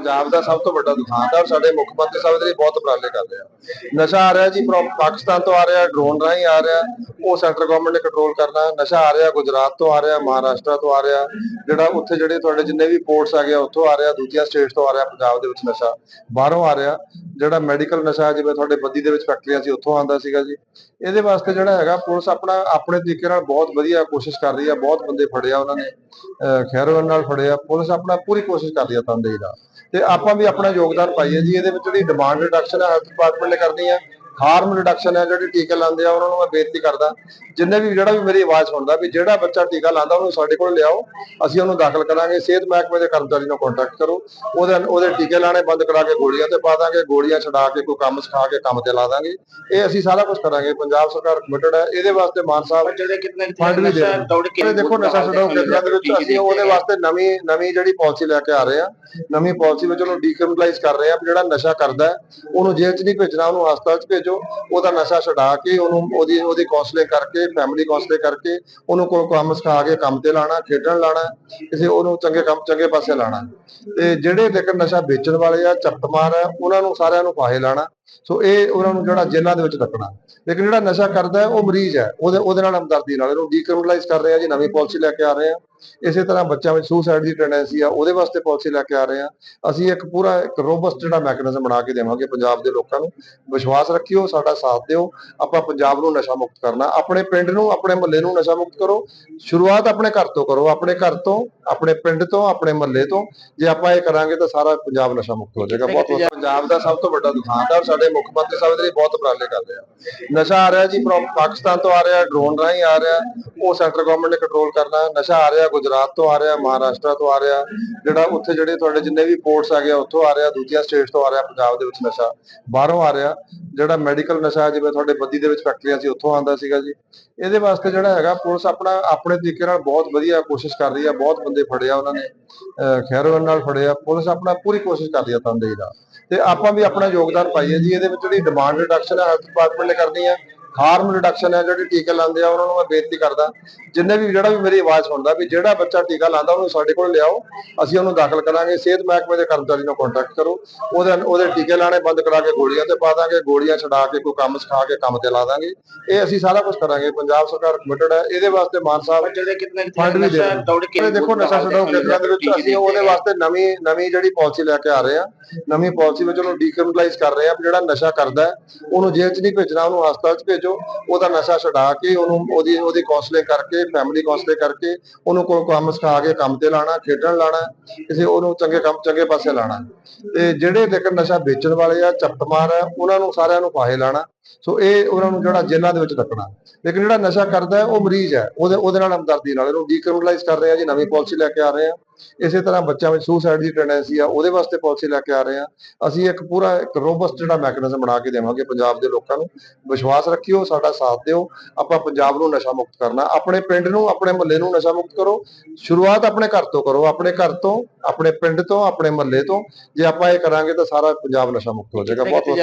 ਪੰਜਾਬ ਦਾ ਸਭ ਤੋਂ ਵੱਡਾ ਦੁਕਾਨਦਾਰ ਸਾਡੇ ਮੁੱਖ ਮੰਤਰੀ ਸਾਹਿਬ ਦੇ ਬਹੁਤ ਉਪਰਾਲੇ ਕਰ ਰਹੇ। ਆ ਨਸ਼ਾ ਆ ਰਿਹਾ ਜੀ ਪਾਕਿਸਤਾਨ ਤੋਂ ਆ ਰਿਹਾ ਡਰੋਨ ਰਾਹੀਂ ਆ ਰਿਹਾ, ਉਹ ਸੈਂਟਰ ਗਵਰਨਮੈਂਟ ਨੇ ਕੰਟਰੋਲ ਕਰਨਾ। ਨਸ਼ਾ ਆ ਰਿਹਾ, ਗੁਜਰਾਤ ਤੋਂ ਆ ਰਿਹਾ, ਮਹਾਰਾਸ਼ਟਰ ਤੋਂ ਆ ਰਿਹਾ। ਜਿਹੜਾ ਉੱਥੇ ਜਿਹੜੇ ਤੁਹਾਡੇ ਜਿੰਨੇ ਵੀ ਪੋਰਟਸ ਆ ਗਿਆ ਉੱਥੋਂ ਆ ਰਿਹਾ, ਦੂਜੀਆਂ ਸਟੇਟਸ ਤੋਂ ਆ ਰਿਹਾ, ਪੰਜਾਬ ਦੇ ਵਿੱਚ ਨਸ਼ਾ। ਬਾਹਰੋਂ ਆ ਰਿਹਾ। ਜਿਹੜਾ ਮੈਡੀਕਲ ਨਸ਼ਾ ਜਿਵੇਂ ਤੁਹਾਡੇ ਬੱਦੀ ਦੇ ਵਿੱਚ ਫੈਕਟਰੀਆਂ ਸੀ, ਉੱਥੋਂ ਆਂਦਾ ਸੀਗਾ ਜੀ। ਇਹਦੇ ਵਾਸਤੇ ਜਿਹੜਾ ਹੈਗਾ, ਪੁਲਿਸ ਆਪਣਾ, ਆਪਣੇ ਤਰੀਕੇ ਨਾਲ ਬਹੁਤ ਵਧੀਆ ਕੋਸ਼ਿਸ਼ ਕਰ ਰਹੀ ਹੈ ਬਹੁਤ ਬੰਦੇ ਫੜਿਆ ਉਹਨਾਂ ਨੇ। ਅਹ ਖੈਰੋਂ ਨਾਲ ਫੜਿਆ ਪੁਲਿਸ ਆਪਣਾ ਪੂਰੀ ਕੋਸ਼ਿਸ਼ ਕਰ ਰਹੀ ਹੈ ਤੰਦੇਹੀ ਦਾ ਤੇ ਆਪਾਂ ਵੀ ਆਪਣਾ ਯੋਗਦਾਨ ਪਾਈਏ ਜੀ, ਇਹਦੇ ਵਿੱਚ ਜਿਹੜੀ ਡਿਮਾਂਡ ਰਿਡਕਸ਼ਨ ਹੈ ਡਿਪਾਰਟਮੈਂਟ ਨੇ ਕਰਨੀ ਹੈ ਹਾਰਮ ਰਿਡਕਸ਼ਨ ਹੈ ਜਿਹੜੇ ਟੀਕੇ ਲਾਉਂਦੇ ਆ ਉਹਨਾਂ ਨੂੰ ਮੈਂ ਬੇਨਤੀ ਕਰਦਾ ਜਿੰਨੇ ਵੀ ਜਿਹੜਾ ਵੀ ਮੇਰੀ ਆਵਾਜ਼ ਸੁਣਦਾ ਵੀ ਜਿਹੜਾ ਬੱਚਾ ਟੀਕਾ ਲਾਉਂਦਾ ਉਹਨੂੰ ਸਾਡੇ ਕੋਲ ਲਿਆਓ ਅਸੀਂ ਉਹਨੂੰ ਦਾਖਲ ਕਰਾਂਗੇ ਸਿਹਤ ਮਹਿਕਮੇ ਦੇ ਕਰਮਚਾਰੀ ਨਾਲ ਕੰਟੈਕਟ ਕਰੋ ਉਹਦੇ ਉਹਦੇ ਟੀਕੇ ਲਾਣੇ ਬੰਦ ਕਰਾ ਕੇ ਗੋਲੀਆਂ ਤੇ ਪਾ ਦਾਂਗੇ ਗੋਲੀਆਂ ਛਡਾ ਕੇ ਕੋਈ ਕੰਮ ਸਿਖਾ ਕੇ ਕੰਮ ਤੇ ਲਾ ਦਾਂਗੇ ਇਹ ਅਸੀਂ ਸਾਰਾ ਕੁਝ ਕਰਾਂਗੇ ਪੰਜਾਬ ਸਰਕਾਰ ਕਮਿਟਡ ਹੈ ਇਹਦੇ ਵਾਸਤੇ ਮਾਨ ਸਾਹਿਬ ਫੰਡ ਵੀ ਦੇ ਰਹੇ ਦੇਖੋ ਨਸ਼ਾ ਛਡਾਓ ਕੇਂਦਰਾਂ ਦੇ ਵਿੱਚ ਅਸੀਂ ਉਹਦੇ ਵਾਸਤੇ ਨਵੀਂ ਨਵੀਂ ਜਿਹੜੀ ਪਾਲਿਸੀ ਲੈ ਕੇ ਆ ਰਹੇ ਆ ਨਵੀਂ ਪਾਲਿਸੀ ਵਿੱਚ ਉਹਨੂੰ ਡੀਕ੍ਰਿਮੀਨਲਾਈਜ਼ ਕਰ ਰਹੇ ਆ ਜਿਹੜਾ ਨਸ਼ਾ ਕਰਦਾ ਉਹਨੂੰ ਜੇਲ੍ਹ 'ਚ ਨਹੀਂ ਭੇਜਣਾ ਉਹਨੂੰ ਹਸਪਤਾਲ 'ਚ ਭੇਜੋ ਉਹਦਾ ਨਸ਼ਾ ਛਡਾ ਕੇ ਉਹਨੂੰ ਉਹਦੀ ਉਹਦੀ ਕਾਉਂਸਲਿੰਗ ਕਰਕੇ ਫੈਮਿਲੀ ਕਾਉਂਸਲਿੰਗ ਕਰਕੇ ਉਹਨੂੰ ਕੋਈ ਕੰਮ ਸਿਖਾ ਕੇ ਕੰਮ ਤੇ ਲਾਣਾ, ਖੇਡਣ ਲਾਣਾ, ਕਿਸੇ ਉਹਨੂੰ ਚੰਗੇ ਕੰਮ, ਚੰਗੇ ਪਾਸੇ ਲਾਣਾ। ਤੇ ਜਿਹੜੇ ਲੇਕਿਨ ਨਸ਼ਾ ਵੇਚਣ ਵਾਲੇ ਆ ਚਪਟਮਾਰ ਆ, ਉਹਨਾਂ ਨੂੰ ਸਾਰਿਆਂ ਨੂੰ ਫਾਹੇ ਲਾਣਾ। ਸੋ ਇਹ ਉਹਨਾਂ ਨੂੰ ਜਿਹੜਾ ਜੇਲ੍ਹਾਂ ਦੇ ਵਿੱਚ ਰੱਖਣਾ ਲੇਕਿਨ ਜਿਹੜਾ ਨਸ਼ਾ ਕਰਦਾ ਹੈ ਉਹ ਮਰੀਜ਼ ਹੈ। ਉਹਦੇ ਉਹਦੇ ਨਾਲ ਹਮਦਰਦੀ ਨਾਲ। ਇਹਨੂੰ ਡੀਕ੍ਰਿਮੀਨਲਾਈਜ਼ ਕਰ ਰਹੇ ਆ ਜੀ ਨਵੀਂ ਪਾਲਿਸੀ ਲੈ ਕੇ ਆ ਰਹੇ ਆ। ਇਸੇ ਤਰ੍ਹਾਂ ਬੱਚਿਆਂ ਵਿੱਚ ਸੁਸਾਈਡ ਦੀ ਟੈਂਡੈਂਸੀ ਆ ਉਹਦੇ ਵਾਸਤੇ ਪਾਲਿਸੀ ਲੈ ਕੇ ਆ ਰਹੇ ਆ। ਅਸੀਂ ਇੱਕ ਪੂਰਾ ਇੱਕ ਰੋਬਸਟ ਜਿਹੜਾ ਮੈਕੈਨਿਜ਼ਮ ਬਣਾ ਕੇ ਦੇਵਾਂਗੇ ਪੰਜਾਬ ਦੇ ਲੋਕਾਂ ਨੂੰ। ਵਿਸ਼ਵਾਸ ਰੱਖਿਓ ਸਾਡਾ ਸਾਥ ਦਿਓ। ਆਪਾਂ ਪੰਜਾਬ ਨੂੰ ਨਸ਼ਾ ਮੁਕਤ ਕਰਨਾ। ਆਪਣੇ ਪਿੰਡ ਨੂੰ ਆਪਣੇ ਮੁਹੱਲੇ ਨੂੰ ਨਸ਼ਾ ਮੁਕਤ ਕਰੋ। ਸ਼ੁਰੂਆਤ ਆਪਣੇ ਘਰ ਤੋਂ ਕਰੋ। ਆਪਣੇ ਘਰ ਤੋਂ ਆਪਣੇ ਪਿੰਡ ਤੋਂ ਆਪਣੇ ਮੁਹੱਲੇ ਤੋਂ। ਜੇ ਆਪਾਂ ਇਹ ਕਰਾਂਗੇ ਤਾਂ ਸਾਰਾ ਪੰਜਾਬ ਨਸ਼ਾ ਮੁਕਤ ਹੋ ਜਾਏਗਾ। ਬਹੁਤ ਬਹੁਤ ਪੰਜਾਬ ਦਾ ਸਭ ਤੋਂ ਵੱਡਾ ਦੁਕਾਨਦਾਰ ਸਾਡੇ ਮੁੱਖ ਮੰਤਰੀ ਸਾਹਿਬ ਦੇ ਲਈ ਬਹੁਤ ਉਪਰਾਲੇ ਕਰ ਰਹੇ ਆ। ਨਸ਼ਾ ਆ ਰਿਹਾ ਜੀ ਪਾਕਿਸਤਾਨ ਤੋਂ ਆ ਰਿਹਾ ਡਰੋਨ ਰਾਹੀਂ ਆ ਰਿਹਾ, ਉਹ ਸੈਂਟਰ ਗਵਰਨਮੈਂਟ ਨੇ ਕੰਟਰੋਲ ਕਰਨਾ, ਨਸ਼ਾ ਆ ਰਿਹਾ, ਗੁਜਰਾਤ ਤੋਂ ਆ ਰਿਹਾ, ਮਹਾਰਾਸ਼ਟਰ ਤੋਂ ਆ ਰਿਹਾ, ਜਿਹੜਾ ਉੱਥੇ ਜਿਹੜੇ ਤੁਹਾਡੇ ਜਿੰਨੇ ਵੀ ਪੋਰਟਸ ਆ ਗਿਆ ਉੱਥੋਂ ਆ ਰਿਹਾ, ਦੂਜੀਆਂ ਸਟੇਟਸ ਤੋਂ ਆ ਰਿਹਾ, ਪੰਜਾਬ ਦੇ ਵਿੱਚ ਨਸ਼ਾ, ਬਾਹਰੋਂ ਆ ਰਿਹਾ, ਜਿਹੜਾ ਮੈਡੀਕਲ ਨਸ਼ਾ, ਜਿਵੇਂ ਤੁਹਾਡੇ ਬੱਦੀ ਦੇ ਵਿੱਚ ਫੈਕਟਰੀਆਂ ਸੀ ਉੱਥੋਂ ਆਂਦਾ ਸੀਗਾ ਜੀ, ਇਹਦੇ ਵਾਸਤੇ ਜਿਹੜਾ ਹੈਗਾ, ਪੁਲਿਸ ਆਪਣਾ, ਆਪਣੇ ਤਰੀਕੇ ਨਾਲ ਬਹੁਤ ਵਧੀਆ ਕੋਸ਼ਿਸ਼ ਕਰ ਰਹੀ ਆ, ਬਹੁਤ ਬੰਦੇ ਫੜਿਆ ਉਹਨਾਂ ਨੇ, ਅਹ ਖੈਰੋਂ ਨਾਲ ਫੜਿਆ ਪੁਲਿਸ ਆਪਣਾ ਪੂਰੀ ਕੋਸ਼ਿਸ਼ ਕਰ ਰਹੀ ਹੈ ਤੰਦੇਹੀ ਦਾ ਤੇ ਆਪਾਂ ਵੀ ਆਪਣਾ ਯੋਗਦਾਨ ਪਾਈਏ ਜੀ ਇਹਦੇ ਵਿੱਚ ਜਿਹੜੀ ਡਿਮਾਂਡ ਰਿਡਕਸ਼ਨ ਹੈ ਹੈਲਥ ਡਿਪਾਰਟਮੈਂਟ ਨੇ ਕਰਨੀ ਹੈ ਹਾਰਮ ਰਿਡਕਸ਼ਨ ਹੈ ਜਿਹੜੇ ਟੀਕੇ ਲਾਉਂਦੇ ਆ ਉਹਨਾਂ ਨੂੰ ਮੈਂ ਬੇਨਤੀ ਕਰਦਾ ਜਿੰਨੇ ਵੀ ਜਿਹੜਾ ਵੀ ਮੇਰੀ ਆਵਾਜ਼ ਸੁਣਦਾ ਵੀ ਜਿਹੜਾ ਬੱਚਾ ਟੀਕਾ ਲਾਉਂਦਾ ਉਹਨੂੰ ਸਾਡੇ ਕੋਲ ਲਿਆਓ ਅਸੀਂ ਉਹਨੂੰ ਦਾਖਲ ਕਰਾਂਗੇ ਸਿਹਤ ਮਹਿਕਮੇ ਦੇ ਕਰਮਚਾਰੀ ਨਾਲ ਕੰਟੈਕਟ ਕਰੋ ਉਹਦੇ ਉਹਦੇ ਟੀਕੇ ਲਾਣੇ ਬੰਦ ਕਰਾ ਕੇ ਗੋਲੀਆਂ ਤੇ ਪਾ ਦਾਂਗੇ ਗੋਲੀਆਂ ਛਡਾ ਕੇ ਕੋਈ ਕੰਮ ਸਿਖਾ ਕੇ ਕੰਮ ਤੇ ਲਾ ਦਾਂਗੇ ਇਹ ਅਸੀਂ ਸਾਰਾ ਕੁਝ ਕਰਾਂਗੇ ਪੰਜਾਬ ਸਰਕਾਰ ਕਮਿਟਡ ਹੈ ਇਹਦੇ ਵਾਸਤੇ ਮਾਨ ਸਾਹਿਬ ਜਿਹੜੇ ਕਿਤਨੇ ਫੰਡ ਵੀ ਦੇ। ਦੌੜ ਕੇ ਦੇਖੋ ਨਸ਼ਾ ਛਡਾਓ ਕੇਂਦਰਾਂ ਦੇ ਵਿੱਚ ਅਸੀਂ ਉਹਦੇ ਵਾਸਤੇ ਨਵੀਂ ਨਵੀਂ ਜਿਹੜੀ ਪਾਲਿਸੀ ਲੈ ਕੇ ਆ ਰਹੇ ਆ ਨਵੀਂ ਪਾਲਿਸੀ ਵਿੱਚ ਉਹਨੂੰ ਡੀਕ੍ਰਿਮੀਨਲਾਈਜ਼ ਕਰ ਰਹੇ ਆ ਜਿਹੜਾ ਨਸ਼ਾ ਕਰਦਾ ਉਹਨੂੰ ਜੇਲ੍ਹ 'ਚ ਨਹੀਂ ਭੇਜਣਾ ਉਹਨੂੰ ਹਸਪਤਾਲ 'ਚ ਭੇਜੋ ਉਹਦਾ ਨਸ਼ਾ ਛਡਾ ਕੇ ਉਹਨੂੰ ਉਹਦੀ ਉਹਦੀ ਕਾਉਂਸਲਿੰਗ ਕਰਕੇ ਫੈਮਿਲੀ ਕਾਉਂਸਲਿੰਗ ਕਰਕੇ ਉਹਨੂੰ ਕੋਈ ਕੰਮ ਸਿਖਾ ਕੇ ਕੰਮ ਤੇ ਲਾਣਾ, ਖੇਡਣ ਲਾਣਾ, ਕਿਸੇ ਉਹਨੂੰ ਚੰਗੇ ਕੰਮ, ਚੰਗੇ ਪਾਸੇ ਲਾਣਾ। ਤੇ ਜਿਹੜੇ ਲੇਕਿਨ ਨਸ਼ਾ ਵੇਚਣ ਵਾਲੇ ਆ ਚਪਟਮਾਰ ਆ, ਉਹਨਾਂ ਨੂੰ ਸਾਰਿਆਂ ਨੂੰ ਫਾਹੇ ਲਾਣਾ। ਸੋ ਇਹ ਉਹਨਾਂ ਨੂੰ ਜਿਹੜਾ ਜੇਲ੍ਹਾਂ ਦੇ ਵਿੱਚ ਰੱਖਣਾ। ਲੇਕਿਨ ਜਿਹੜਾ ਨਸ਼ਾ ਕਰਦਾ ਉਹ ਮਰੀਜ਼ ਹੈ। ਉਹਦੇ ਉਹਦੇ ਨਾਲ ਹਮਦਰਦੀ ਨਾਲ। ਇਹਨੂੰ ਡੀਕ੍ਰਿਮੀਨਲਾਈਜ਼ ਕਰ ਰਹੇ ਆ ਜੀ ਨਵੀਂ ਪਾਲਿਸੀ ਲੈ ਕੇ ਆ ਰਹੇ ਆ। ਇਸੇ ਤਰ੍ਹਾਂ ਬੱਚਿਆਂ ਵਿੱਚ ਸੁਸਾਈਡ ਦੀ ਟੈਂਡੈਂਸੀ ਆ ਉਹਦੇ ਵਾਸਤੇ ਪਾਲਿਸੀ ਲੈ ਕੇ ਆ ਰਹੇ ਆ। ਅਸੀਂ ਇੱਕ ਪੂਰਾ ਇੱਕ ਰੋਬਸਟ ਜਿਹੜਾ ਮੈਕੈਨਿਜ਼ਮ ਬਣਾ ਕੇ ਦੇਵਾਂਗੇ ਪੰਜਾਬ ਦੇ ਲੋਕਾਂ ਨੂੰ। ਵਿਸ਼ਵਾਸ ਰੱਖਿਓ ਸਾਡਾ ਸਾਥ ਦਿਓ। ਆਪਾਂ ਪੰਜਾਬ ਨੂੰ ਨਸ਼ਾ ਮੁਕਤ ਕਰਨਾ। ਆਪਣੇ ਪਿੰਡ ਨੂੰ ਆਪਣੇ ਮੁਹੱਲੇ ਨੂੰ ਨਸ਼ਾ ਮੁਕਤ ਕਰੋ। ਸ਼ੁਰੂਆਤ ਆਪਣੇ ਘਰ ਤੋਂ ਕਰੋ। ਆਪਣੇ ਘਰ ਤੋਂ ਆਪਣੇ ਪਿੰਡ ਤੋਂ ਆਪਣੇ ਮੁਹੱਲੇ ਤੋਂ। ਜੇ ਆਪਾਂ ਇਹ ਕਰਾਂਗੇ ਤਾਂ ਸਾਰਾ ਪੰਜਾਬ ਨਸ਼ਾ ਮੁਕਤ ਹੋ ਜਾਏਗਾ। ਬਹੁਤ ਬਹੁਤ